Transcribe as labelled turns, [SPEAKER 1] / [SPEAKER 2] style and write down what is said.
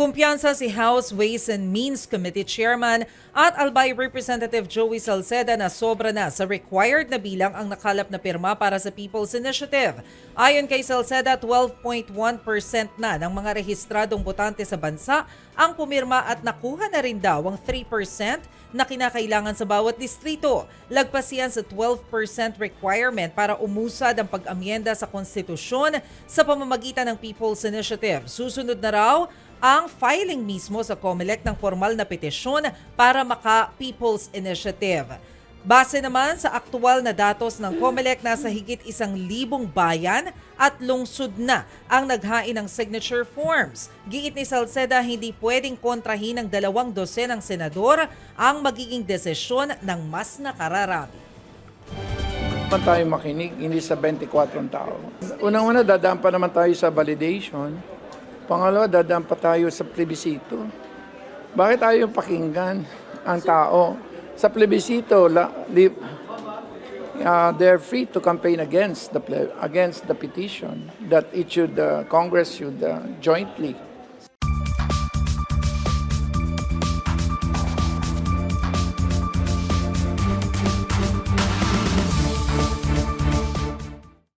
[SPEAKER 1] Kumpiyansa si House Ways and Means Committee Chairman at Albay Representative Joey Salceda na sobra na sa required na bilang ang nakalap na pirma para sa People's Initiative. Ayon kay Salceda, 12.1% na ng mga rehistradong botante sa bansa ang pumirma at nakuha na rin daw ang 3% na kinakailangan sa bawat distrito. Lagpas yan sa 12% requirement para umusad ang pag-amyenda sa konstitusyon sa pamamagitan ng People's Initiative. Susunod na raw ang filing mismo sa COMELEC ng formal na petisyon para maka-People's Initiative. Base naman sa aktual na datos ng COMELEC, nasa higit isang libong bayan at lungsod na ang naghain ng signature forms. Giit ni Salceda, hindi pwedeng kontrahin ng dalawang dosenang senador ang magiging desisyon ng mas nakararami.
[SPEAKER 2] naman tayo makinig, hindi sa 24 tao. Unang-una, dadaan pa naman tayo sa validation. Pangalawa, dadaan pa tayo sa plebisito. Bakit tayo pakinggan ang tao? Sa plebisito, la, li, uh, they're free to campaign against the against the petition that it should uh, Congress should uh, jointly